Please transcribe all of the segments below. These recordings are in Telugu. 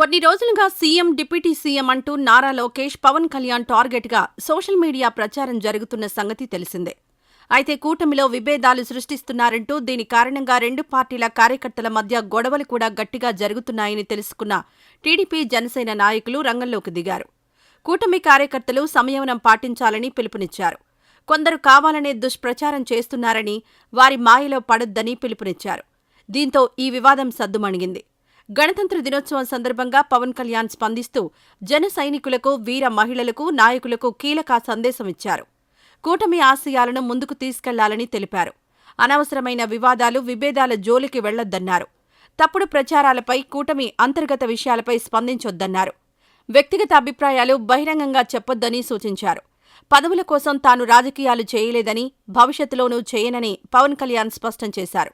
కొన్ని రోజులుగా సీఎం డిప్యూటీ సీఎం అంటూ నారా లోకేష్ పవన్ కళ్యాణ్ టార్గెట్గా సోషల్ మీడియా ప్రచారం జరుగుతున్న సంగతి తెలిసిందే. అయితే కూటమిలో విభేదాలు సృష్టిస్తున్నారంటూ దీని కారణంగా రెండు పార్టీల కార్యకర్తల మధ్య గొడవలు కూడా గట్టిగా జరుగుతున్నాయని తెలుసుకున్న టీడీపీ జనసేన నాయకులు రంగంలోకి దిగారు. కూటమి కార్యకర్తలు సంయమనం పాటించాలని పిలుపునిచ్చారు. కొందరు కావాలనే దుష్ప్రచారం చేస్తున్నారని వారి మాయలో పడొద్దని పిలుపునిచ్చారు. దీంతో ఈ వివాదం సద్దుమణిగింది. గణతంత్ర దినోత్సవం సందర్భంగా పవన్ కళ్యాణ్ స్పందిస్తూ జన సైనికులకు వీర మహిళలకు నాయకులకు కీలక సందేశం ఇచ్చారు. కూటమి ఆశయాలను ముందుకు తీసుకెళ్ళాలని తెలిపారు. అనవసరమైన వివాదాలు విభేదాల జోలికి వెళ్ళొద్దన్నారు తప్పుడు ప్రచారాలపై కూటమి అంతర్గత విషయాలపై స్పందించొద్దన్నారు. వ్యక్తిగత అభిప్రాయాలు బహిరంగంగా చెప్పొద్దని సూచించారు. పదవుల కోసం తాను రాజకీయాలు చేయలేదని భవిష్యత్తులోనూ చేయనని పవన్ కళ్యాణ్ స్పష్టం చేశారు.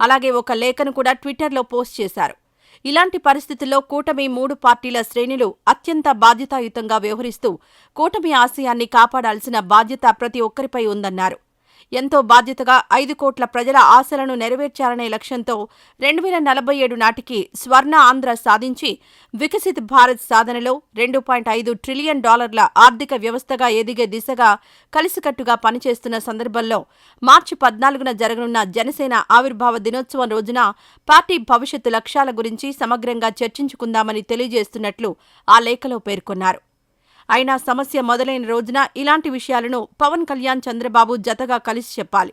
అలాగే ఒక లేఖను కూడా ట్విట్టర్లో పోస్ట్ చేశారు. ఇలాంటి పరిస్థితుల్లో కూటమి మూడు పార్టీల శ్రేణులు అత్యంత బాధ్యతాయుతంగా వ్యవహరిస్తూ కూటమి ఆశయాన్ని కాపాడాల్సిన బాధ్యత ప్రతి ఒక్కరిపై ఉందన్నారు. ఎంతో బాధ్యతగా ఐదు కోట్ల ప్రజల ఆశలను నెరవేర్చాలనే లక్ష్యంతో రెండు వేల నలభై ఏడు నాటికి స్వర్ణ ఆంధ్ర సాధించి వికసిత్ భారత్ సాధనలో రెండు పాయింట్ ఐదు ట్రిలియన్ డాలర్ల ఆర్థిక వ్యవస్థగా ఎదిగే దిశగా కలిసికట్టుగా పనిచేస్తున్న సందర్భంలో మార్చి పద్నాలుగున జరగనున్న జనసేన ఆవిర్భావ దినోత్సవం రోజున పార్టీ భవిష్యత్తు లక్ష్యాల గురించి సమగ్రంగా చర్చించుకుందామని తెలియజేస్తున్నట్లు ఆ లేఖలో పేర్కొన్నారు. అయినా సమస్య మొదలైన రోజున ఇలాంటి విషయాలను పవన్ కళ్యాణ్ చంద్రబాబు జతగా కలిసి చెప్పాలి.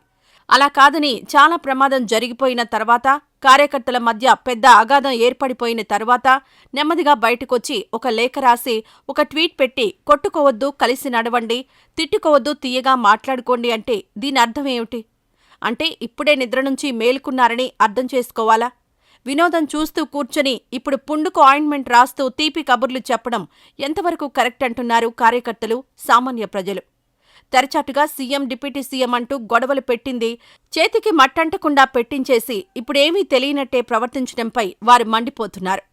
అలా కాదని చాలా ప్రమాదం జరిగిపోయిన తర్వాత కార్యకర్తల మధ్య పెద్ద అగాధం ఏర్పడిపోయిన తర్వాత నెమ్మదిగా బయటకొచ్చి ఒక లేఖ రాసి ఒక ట్వీట్ పెట్టి కొట్టుకోవద్దు కలిసి నడవండి తిట్టుకోవద్దు తీయగా మాట్లాడుకోండి అంటే దీని అర్థం ఏమిటి? అంటే ఇప్పుడే నిద్ర నుంచి మేలుకున్నారని అర్థం చేసుకోవాలా? వినోదం చూస్తూ కూర్చొని ఇప్పుడు పుండుకు ఆయింట్మెంట్ రాస్తూ తీపి కబుర్లు చెప్పడం ఎంతవరకు కరెక్ట్ అంటున్నారు కార్యకర్తలు సామాన్య ప్రజలు. తెరచాటుగా సీఎం డిప్యూటీ సీఎం అంటూ గొడవలు పెట్టింది చేతికి మట్టంటకుండా పెట్టించేసి ఇప్పుడేమీ తెలియనట్టే ప్రవర్తించడంపై వారు మండిపోతున్నారు.